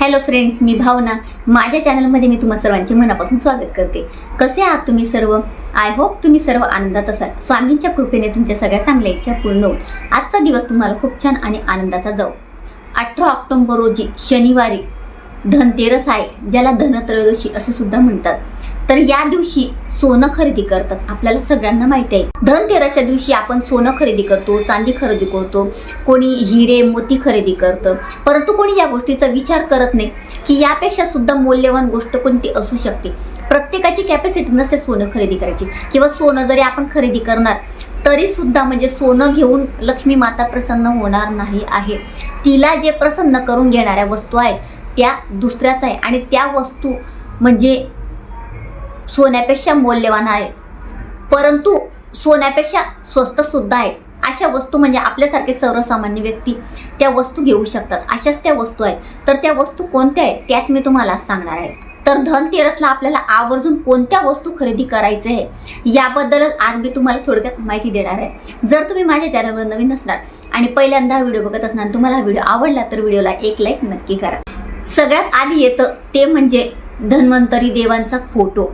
Hello friends मी भावना. माझ्या चॅनलमध्ये मी तुम्हा सर्वांचे मनापासून स्वागत करते. कसे आहात तुम्ही सर्व? आय होप तुम्ही सर्व आनंदात असाल. स्वामींच्या कृपेने तुमच्या सगळ्या चांगल्या इच्छा पूर्ण होत आजचा दिवस तुम्हाला खूप छान आणि आनंदाचा जाऊ. अठरा ऑक्टोंबर रोजी शनिवारी धनतेरस आहे ज्याला धनत्रयोदशी असे सुद्धा म्हणतात. तर या दिवशी सोनं खरेदी करतात. आपल्याला सगळ्यांना माहिती आहे. धनतेरसच्या दिवशी आपण सोनं खरेदी करतो चांदी खरेदी करतो कोणी हिरे मोती खरेदी करतं. परंतु कोणी या गोष्टीचा विचार करत नाही की यापेक्षा सुद्धा मौल्यवान गोष्ट कोणती असू शकते. प्रत्येकाची कॅपॅसिटी नसते सोनं खरेदी करायची. किंवा सोनं जरी आपण खरेदी करणार तरी सुद्धा म्हणजे सोनं घेऊन लक्ष्मी माता प्रसन्न होणार नाही आहे. तिला जे प्रसन्न करून घेणाऱ्या वस्तू आहेत त्या दुसऱ्याच आहे. आणि त्या वस्तू म्हणजे सोन्यापेक्षा मौल्यवान आहेत. परंतु सोन्यापेक्षा स्वस्त सुद्धा आहेत. अशा वस्तू म्हणजे आपल्यासारखे सर्वसामान्य व्यक्ती त्या वस्तू घेऊ शकतात. अशाच त्या वस्तू आहेत. तर त्या वस्तू कोणत्या आहेत? त्याच मी तुम्हाला सांगणार आहे. तर धनतेरसला आपल्याला आवर्जून कोणत्या वस्तू खरेदी करायचे आहे? याबद्दलच आज मी तुम्हाला थोडक्यात माहिती देणार आहे. जर तुम्ही माझ्या चॅनलवर नवीन असणार आणि पहिल्यांदा व्हिडिओ बघत असणार तुम्हाला व्हिडिओ आवडला तर व्हिडिओला एक लाईक नक्की करा. सगळ्यात आधी येतं ते म्हणजे धन्वंतरी देवांचा फोटो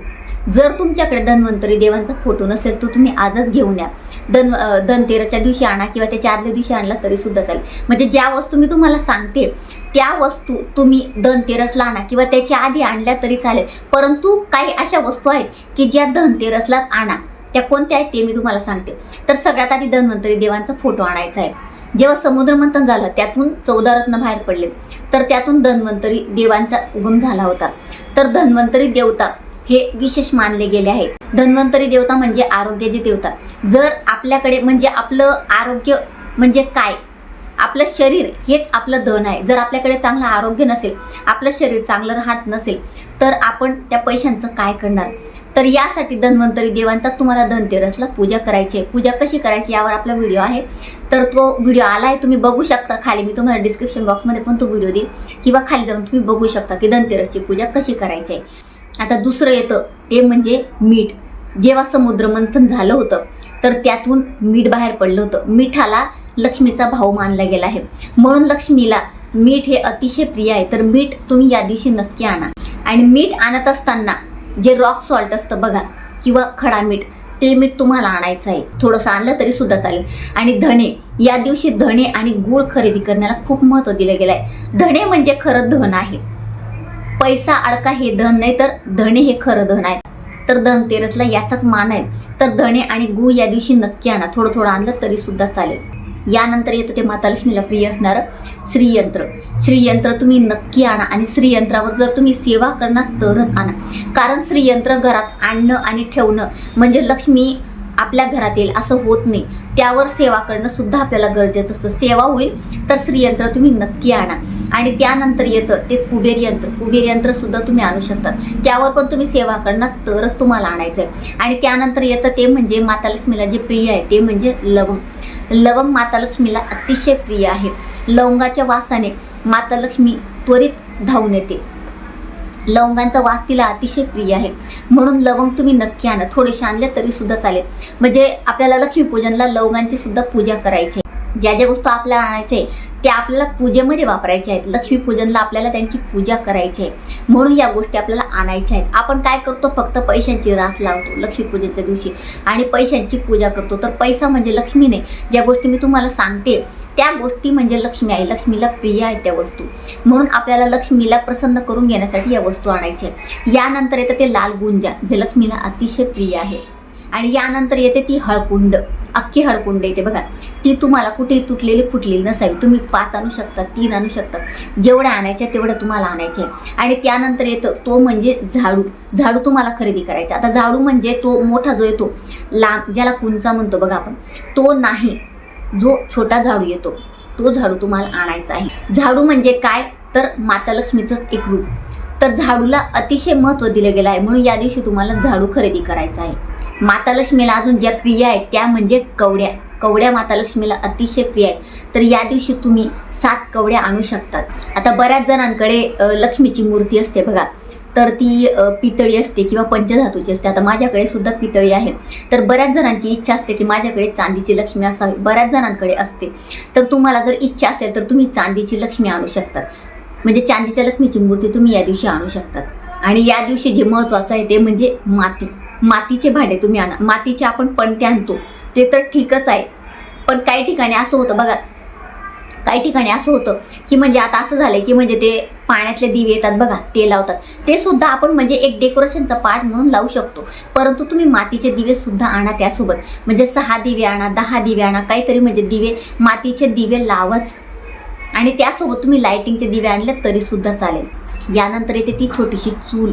जर तुमच्याकडे धन्वंतरी देवांचा फोटो नसेल तर तुम्ही आजच घेऊन या. धन धनतेरसच्या दिवशी आणा किंवा त्याच्या आदल्या दिवशी आणला तरी सुद्धा चालेल. म्हणजे ज्या वस्तू मी तुम्हाला सांगते त्या वस्तू तुम्ही धनतेरसला आणा किंवा त्याच्या आधी आणल्या तरी चालेल. परंतु काही अशा वस्तू आहेत की ज्या धनतेरसलाच आणा. त्या कोणत्या आहेत ते मी तुम्हाला सांगते. तर सगळ्यात आधी धन्वंतरी देवांचा फोटो आणायचा आहे. जेव्हा समुद्रमंथन झालं त्यातून चौदा रत्न बाहेर पडले. तर त्यातून धन्वंतरी देवांचा उगम झाला होता. तर धन्वंतरी देवता हे विशेष मानले गेले आहेत धन्वंतरी देवता म्हणजे आरोग्याची देवता. जर आपल्याकडे म्हणजे आपलं आरोग्य म्हणजे काय? आपलं शरीर हेच आपलं धन आहे. जर आपल्याकडे चांगलं आरोग्य नसेल आपलं शरीर चांगलं राहत नसेल तर आपण त्या पैशांचं काय करणार? तर यासाठी धन्वंतरी देवांचा तुम्हाला धनतेरसला पूजा करायची आहे. पूजा कशी करायची यावर आपला व्हिडिओ आहे. तर तो व्हिडिओ आला आहे तुम्ही बघू शकता. खाली मी तुम्हाला डिस्क्रिप्शन बॉक्समध्ये पण तो व्हिडिओ देईल. किंवा खाली जाऊन तुम्ही बघू शकता की धनतेरसची पूजा कशी करायची आहे. आता दुसरं येतं ते म्हणजे मीठ. जेव्हा समुद्र मंथन झालं होतं तर त्यातून मीठ बाहेर पडलं होतं. मिठाला लक्ष्मीचा भाव मानला गेला आहे. म्हणून लक्ष्मीला मीठ हे अतिशय प्रिय आहे. तर मीठ तुम्ही या दिवशी नक्की आणा. आणि मीठ आणत असताना जे रॉक सॉल्ट असतं बघा किंवा खडा मीठ ते मीठ तुम्हाला आणायचं आहे. थोडंसं आणलं तरी सुद्धा चालेल. आणि धणे या दिवशी धणे आणि गूळ खरेदी करण्याला खूप महत्त्व दिलं गेलं आहे धणे म्हणजे खरं धन आहे. पैसा अडका हे धन नाही तर धणे हे खरं धन आहे. तर धनतेरसला याचाच मान आहे. तर धणे आणि गुळ या दिवशी नक्की आणा. थोडं थोडं आणलं तरी सुद्धा चालेल. यानंतर येतं ते माता लक्ष्मीला प्रिय असणारं श्रीयंत्र. श्रीयंत्र तुम्ही नक्की आणा आणि श्रीयंत्रावर जर तुम्ही सेवा करणार तरच आणा. कारण श्रीयंत्र घरात आणणं आणि ठेवणं म्हणजे लक्ष्मी आपल्या घरात येईल असं होत नाही. त्यावर सेवा करणं सुद्धा आपल्याला गरजेचं असतं. सेवा होईल तर श्रीयंत्र तुम्ही नक्की आणा. आणि त्यानंतर येतं ते कुबेर यंत्र. कुबेर यंत्र सुद्धा तुम्ही आणू शकता त्यावर पण तुम्ही सेवा करणार तरच तुम्हाला आणायचं आहे आणि त्यानंतर येतं ते म्हणजे माता लक्ष्मीला जे प्रिय आहे ते म्हणजे लवंग. लवंग माता लक्ष्मीला अतिशय प्रिय आहे. लवंगाच्या वासाने माता लक्ष्मी त्वरित धावून येते. लवंगांचा वास तिला अतिशय प्रिय आहे. म्हणून लवंग तुम्ही नक्की आणा. थोडेसे आणले तरी सुद्धा चालेल. म्हणजे आपल्याला लक्ष्मीपूजनला लवंगांची सुद्धा पूजा करायची आहे. ज्या ज्या वस्तू आपल्याला आणायचे त्या आपल्याला पूजेमध्ये वापरायच्या आहेत. लक्ष्मीपूजनला आपल्याला त्यांची पूजा करायची आहे. म्हणून या गोष्टी आपल्याला आणायच्या आहेत. आपण काय करतो? फक्त पैशांची रास लावतो लक्ष्मीपूजनच्या दिवशी. आणि पैशांची पूजा करतो. तर पैसा म्हणजे लक्ष्मी नाही. ज्या गोष्टी मी तुम्हाला सांगते त्या गोष्टी म्हणजे लक्ष्मी आहे. लक्ष्मीला प्रिय आहेत त्या वस्तू. म्हणून आपल्याला लक्ष्मीला प्रसन्न करून घेण्यासाठी या वस्तू आणायच्या आहेत. यानंतर येतं ते लाल गुंजा जे लक्ष्मीला अतिशय प्रिय आहे. आणि यानंतर येते ती हळकुंड. अख्खी हळकुंड येते बघा. ती तुम्हाला कुठेही तुटलेली फुटलेली नसावी. तुम्ही पाच आणू शकता तीन आणू शकता. जेवढ्या आणायच्या तेवढ्या तुम्हाला आणायचे आणि त्यानंतर येतं तो म्हणजे झाडू. झाडू तुम्हाला खरेदी करायचा. आता झाडू म्हणजे तो मोठा जो येतो लांब ज्याला कुंचा म्हणतो बघा आपण तो नाही. जो छोटा झाडू येतो तो झाडू तुम्हाला आणायचा आहे. झाडू म्हणजे काय? तर माता लक्ष्मीचंच एक रूप. तर झाडूला अतिशय महत्त्व दिलं गेलं आहे. म्हणून या दिवशी तुम्हाला झाडू खरेदी करायचा आहे. माता लक्ष्मीला अजून ज्या प्रिय आहेत त्या म्हणजे कवड्या. कवड्या माता लक्ष्मीला अतिशय प्रिय आहे तर या दिवशी तुम्ही सात कवड्या आणू शकतात. आता बऱ्याच जणांकडे लक्ष्मीची मूर्ती असते बघा. तर ती पितळी असते किंवा पंचधातूची असते. आता माझ्याकडे सुद्धा पितळी आहे. तर बऱ्याच जणांची इच्छा असते की माझ्याकडे चांदीची लक्ष्मी असावी. बऱ्याच जणांकडे असते. तर तुम्हाला जर इच्छा असेल तर तुम्ही चांदीची लक्ष्मी आणू शकतात. म्हणजे चांदीच्या लक्ष्मीची मूर्ती तुम्ही या दिवशी आणू शकतात. आणि या दिवशी जे महत्त्वाचं आहे ते म्हणजे माती. मातीचे भांडे तुम्ही आणा. मातीचे आपण पणते आणतो. ते तर ठीकच आहे. पण काही ठिकाणी असं होतं बघा. काही ठिकाणी असं होतं की म्हणजे आता असं झालं की म्हणजे ते पाण्यातले दिवे येतात बघा ते लावतात. ते सुद्धा आपण म्हणजे एक डेकोरेशनचा पार्ट म्हणून लावू शकतो. परंतु तुम्ही मातीचे दिवे सुद्धा आणा त्यासोबत. म्हणजे सहा दिवे आणा दहा दिवे आणा काहीतरी म्हणजे दिवे मातीचे दिवे लावच. आणि त्यासोबत तुम्ही लाइटिंगचे दिवे आणले तरी सुद्धा चालेल. यानंतर येते ती छोटीशी चूल.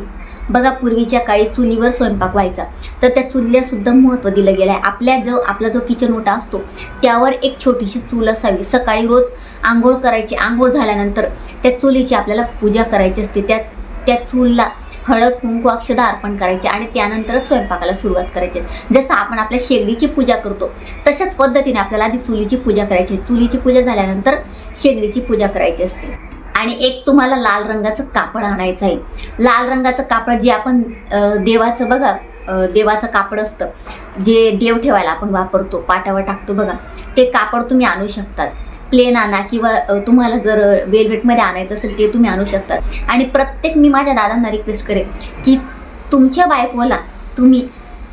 बघा पूर्वीच्या काळी चुलीवर स्वयंपाक व्हायचा. तर त्या चुलीला सुद्धा महत्त्व दिलं गेलं आहे आपल्या जो आपला जो किचन ओटा असतो त्यावर एक छोटीशी चूल असावी. सकाळी रोज आंघोळ करायची. आंघोळ झाल्यानंतर त्या चुलीची आपल्याला पूजा करायची असते. त्या त्या चूलला हळद कुंकू अक्षदा अर्पण करायचे आणि त्यानंतरच स्वयंपाकाला सुरुवात करायची. जसं आपण आपल्या शेगडीची पूजा करतो तशाच पद्धतीने आपल्याला आधी चुलीची पूजा करायची. आहे. चुलीची पूजा झाल्यानंतर शेगडीची पूजा करायची असते. आणि एक तुम्हाला लाल रंगाचं कापड आणायचं आहे. लाल रंगाचं कापड जे आपण देवाचं बघा देवाचं कापड असतं जे देव ठेवायला आपण वापरतो पाटावर टाकतो बघा ते कापड तुम्ही आणू शकतात. प्लेन आणा किंवा तुम्हाला जर वेलवेटमध्ये आणायचं असेल ते तुम्ही आणू शकतात. आणि प्रत्येक मी माझ्या दादांना रिक्वेस्ट करेन की तुमच्या बायकोला तुम्ही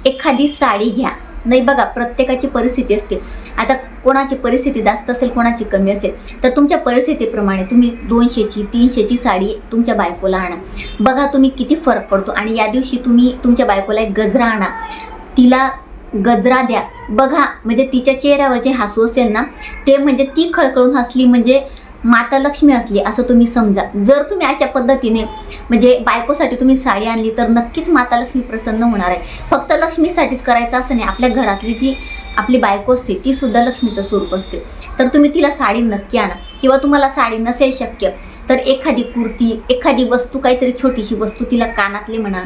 एखादी साडी घ्या. नाही बघा प्रत्येकाची परिस्थिती असते. आता कोणाची परिस्थिती जास्त असेल कोणाची कमी असेल तर तुमच्या परिस्थितीप्रमाणे तुम्ही दोनशेची तीनशेची साडी तुमच्या बायकोला आणा. बघा तुम्ही किती फरक पडतो आणि या दिवशी तुम्ही तुमच्या बायकोला एक गजरा आणा. तिला गजरा द्या. बघा म्हणजे तिच्या चेहऱ्यावर जे हसू असेल ना ते म्हणजे ती खळखळून हसली म्हणजे माता लक्ष्मी असली असं तुम्ही समजा. जर तुम्ही अशा पद्धतीने म्हणजे बायकोसाठी तुम्ही साडी आणली तर नक्कीच माता लक्ष्मी प्रसन्न होणार आहे. फक्त लक्ष्मीसाठीच करायचं असं नाही. आपल्या घरातली जी आपली बायको असते ती सुद्धा लक्ष्मीचं स्वरूप असते. तर तुम्ही तिला साडी नक्की आणा. किंवा तुम्हाला साडी नसेल शक्य तर एखादी कुर्ती एखादी वस्तू काहीतरी छोटीशी वस्तू तिला कानातले म्हणा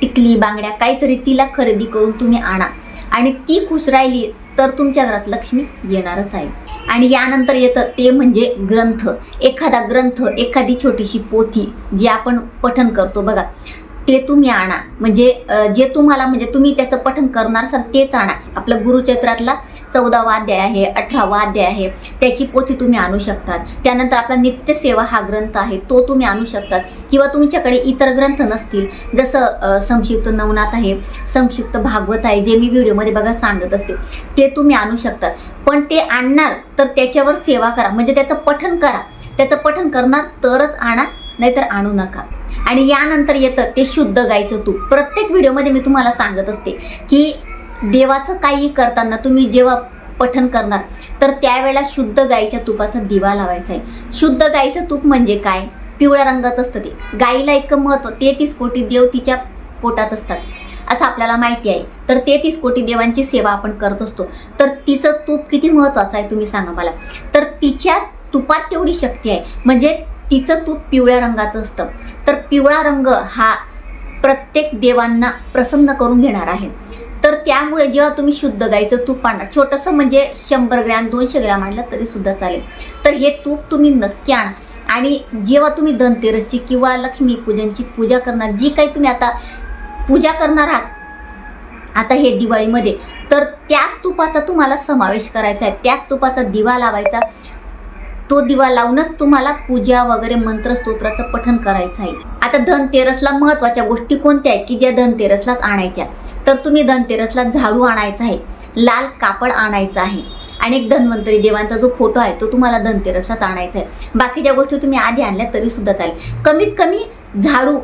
टिकली बांगड्या काहीतरी तिला खरेदी करून तुम्ही आणा. आणि ती खुश राहिली तर तुमच्या घरात लक्ष्मी येणारच आहे. आणि यानंतर येतं ते म्हणजे ग्रंथ. एखादा ग्रंथ एखादी छोटीशी पोथी जी आपण पठन करतो. बघा ते तुम्ही आणा. म्हणजे जे तुम्हाला म्हणजे तुम्ही त्याचं पठन करणार असाल तेच आणा. आपलं गुरुचरित्रातला चौदावा अध्याय आहे अठरावा अध्याय आहे त्याची पोथी तुम्ही आणू शकतात. त्यानंतर आपला नित्यसेवा हा ग्रंथ आहे तो तुम्ही आणू शकतात. किंवा तुमच्याकडे इतर ग्रंथ नसतील जसं संक्षिप्त नवनाथ आहे संक्षिप्त भागवत आहे जे मी व्हिडिओमध्ये बघा सांगत असते ते तुम्ही आणू शकतात. पण ते आणणार तर त्याच्यावर सेवा करा. म्हणजे त्याचं पठन करा. त्याचं पठन करणार तरच आणा नाहीतर आणू नका. आणि यानंतर येतं ते शुद्ध गाईचं तूप. प्रत्येक व्हिडिओमध्ये मी तुम्हाला सांगत असते की देवाचं काही करताना तुम्ही जेव्हा पठन करणार तर त्यावेळेला शुद्ध गाईच्या तुपाचा दिवा लावायचा आहे. शुद्ध गाईचं तूप म्हणजे काय? पिवळ्या रंगाचं असतं ते. गाईला इतकं महत्त्व तेहतीस कोटी देव तिच्या पोटात असतात. असं आपल्याला माहिती आहे. तर तेहतीस कोटी देवांची सेवा आपण करत असतो. तर तिचं तूप किती महत्त्वाचं आहे तुम्ही सांगा मला. तर तिच्या तुपात तेवढी शक्ती आहे. म्हणजे तिचं तूप पिवळ्या रंगाचं असतं. तर पिवळा रंग हा प्रत्येक देवांना प्रसन्न करून घेणार आहे. तर त्यामुळे जेव्हा तुम्ही शुद्ध गाईचं तूप आणणार छोटंसं म्हणजे शंभर ग्रॅम दोनशे ग्रॅम आणलं तरी सुद्धा चालेल. तर हे तूप तुम्ही नक्की आणा. आणि जेव्हा तुम्ही धनतेरसची किंवा लक्ष्मीपूजनची पूजा करणार जी काही तुम्ही आता पूजा करणार आहात आता हे दिवाळीमध्ये तर त्याच तुपाचा तुम्हाला समावेश करायचा आहे. त्याच तुपाचा दिवा लावायचा. तो दिवा लावूनच तुम्हाला पूजा वगैरे मंत्र स्तोत्राचं पठन करायचं आहे. आता धनतेरसला महत्त्वाच्या गोष्टी कोणत्या आहेत? की ज्या धनतेरसलाच आणायच्या. तर तुम्ही धनतेरसला झाडू आणायचा आहे लाल कापड आणायचं आहे आणि एक धन्वंतरी देवांचा जो फोटो आहे तो तुम्हाला धनतेरसलाच आणायचा आहे. बाकीच्या गोष्टी तुम्ही आधी आणल्या तरी सुद्धा चालेल. कमीत कमी झाडू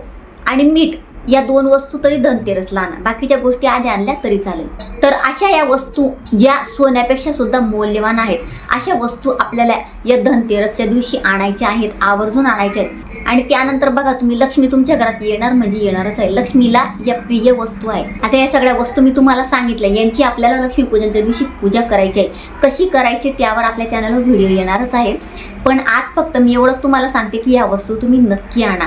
आणि मीठ या दोन वस्तू तरी धनतेरसला आणा. बाकीच्या गोष्टी आधी आणल्या तरी चालेल. तर अशा या वस्तू ज्या सोन्यापेक्षा सुद्धा मौल्यवान आहेत अशा वस्तू आपल्याला या धनतेरसच्या दिवशी आणायच्या आहेत आवर्जून आणायच्या आहेत. आणि त्यानंतर बघा तुम्ही लक्ष्मी तुमच्या घरात येणार म्हणजे येणारच आहे. लक्ष्मीला या प्रिय वस्तू आहे आता या सगळ्या वस्तू मी तुम्हाला सांगितल्या. यांची आपल्याला लक्ष्मीपूजनच्या दिवशी पूजा करायची आहे. कशी करायची त्यावर आपल्या चॅनलवर व्हिडिओ येणारच आहे. पण आज फक्त मी एवढंच तुम्हाला सांगते की या वस्तू तुम्ही नक्की आणा.